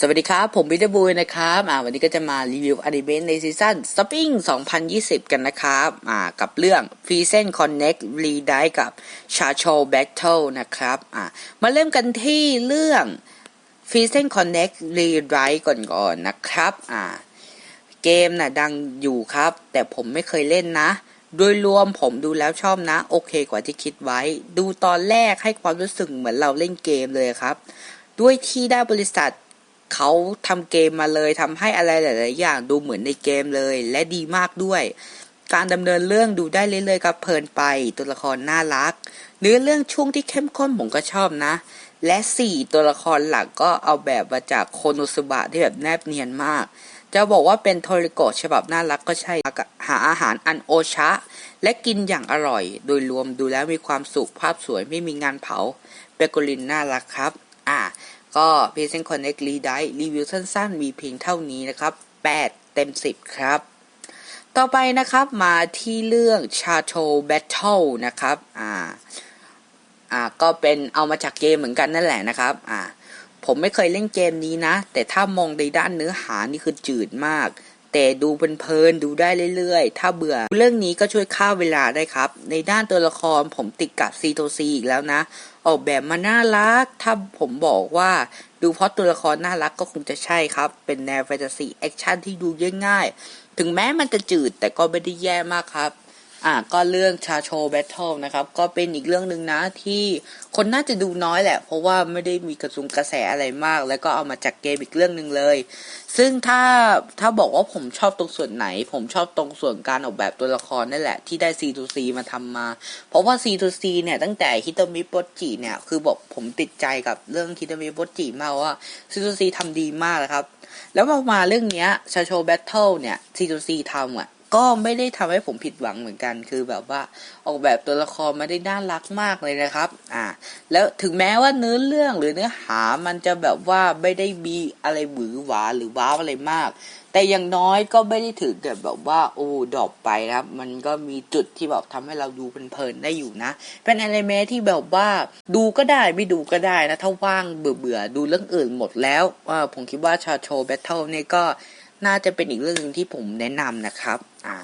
สวัสดีครับ ผมวิทยบุยนะครับอ่าวันนี้ก็จะมารีวิวอนิเมะในซีซั่น Stopping 2020 กันนะครับอ่ากับเรื่อง f r e e z e n Connect r e d i กับ c h a c h o Battle นะครับอ่ามาเริ่มกันที่เรื่อง f r e e z e n Connect r e d i ก่อนก่อนนะครับอ่าเกมน่ะดังอยู่ครับ แต่ผมไม่เคยเล่นนะ โดยรวมผมดูแล้วชอบนะ โอเคกว่าที่คิดไว้ ดูตอนแรกให้ความรู้สึกเหมือนเราเล่นเกมเลยครับ ด้วยที่ได้บริษัท เขาทำเกมมาเลยทำให้อะไรหลาย ๆ อย่างดูเหมือนในเกมเลย และดีมากด้วย การดำเนินเรื่องดูได้เรื่อย ๆ ครับเพลินไปตัวละครน่ารัก เนื้อเรื่องช่วงที่เข้มข้นผมก็ชอบนะ และสี่ตัวละครหลักก็เอาแบบมาจากโคโนสุบะที่แบบแนบเนียนมากจะบอกว่าเป็นโทริโกะฉบับน่ารักก็ใช่ หาอาหารอันโอชะ และกินอย่างอร่อย โดยรวมดูแล้วมีความสุขภาพสวยไม่มีงานเผาเบโกลินน่ารักครับ อ่า ก็ p a c e n Connect r e d i รีวิวสั้นๆ มีเพียงเท่านี้นะครับ 8 เต็ม 10 ครับ ต่อไปนะครับมาที่เรื่อง c h a t o Battle นะครับอ่าอ่าก็เป็นเอามาจากเกมเหมือนกันนั่นแหละนะครับอ่าผมไม่เคยเล่นเกมนี้นะ แต่ถ้ามองในด้านเนื้อหานี่คือจืดมาก แต่ดูเพลินๆดูได้เรื่อยๆ ถ้าเบื่อ เรื่องนี้ก็ช่วยฆ่าเวลาได้ครับ ในด้านตัวละครผมติดกับซีโตซีอีกแล้วนะ ออกแบบมาน่ารัก ถ้าผมบอกว่าดูเพราะตัวละครน่ารักก็คงจะใช่ครับ เป็นแนวแฟนตาซีแอคชั่นที่ดูง่ายๆถึงแม้มันจะจืดแต่ก็ไม่ได้แย่มากครับ อ่าก็เรื่องชาโชแบทเทิลนะครับ ก็เป็นอีกเรื่องหนึ่งนะที่คนน่าจะดูน้อยแหละ เพราะว่าไม่ได้มีกระสุนกระแสอะไรมาก แล้วก็เอามาจากเกมอีกเรื่องหนึ่งเลย ซึ่งถ้าถ้าบอกว่าผมชอบตรงส่วนไหน ผมชอบตรงส่วนการออกแบบตัวละครนั่นแหละ ที่ได้ C2C มาทำมา เพราะว่า C2C เนี่ยตั้งแต่ฮิตมิโปจิเนี่ยคือบอกผมติดใจกับเรื่องฮิตมิโปจิมากว่า C2C ทำดีมากนะครับ แล้วมามาเรื่องเนี้ยชาโชแบทเทิลเนี่ย C2C ทำอะ ก็ไม่ได้ทำให้ผมผิดหวังเหมือนกัน คือแบบว่าออกแบบตัวละครมาได้น่ารักมากเลยนะครับ อ่า แล้วถึงแม้ว่าเนื้อเรื่องหรือเนื้อหามันจะแบบว่าไม่ได้มีอะไรหวือหวาหรือว้าวอะไรมาก แต่อย่างน้อยก็ไม่ได้ถึงกับแบบว่าโอ้ดอปไปนะครับ มันก็มีจุดที่แบบทำให้เราดูเพลินๆได้อยู่นะ เป็นอนิเมะที่แบบว่าดูก็ได้ไม่ดูก็ได้นะถ้าว่างเบื่อๆดูเรื่องอื่นหมดแล้วว่าผมคิดว่าชาโชแบทเทิลเนี่ยก็ น่าจะเป็นอีกเรื่องหนึงที่ผมแนะนำนะครับอ่า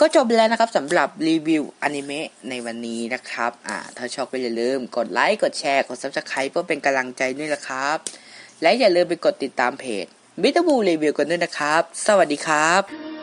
ก็จบแล้วนะครับสำหรับรีวิวอนิเมะในวันนี้นะครับอ่าถ้าชอบก็อย่าลืมกดไลค์กดแชร์กด subscribe เพื่อเป็นกำลังใจด้วยละครับ และอย่าลืมไปกดติดตามเพจบิทบูรีวิวกันด้วยนะครับ สวัสดีครับ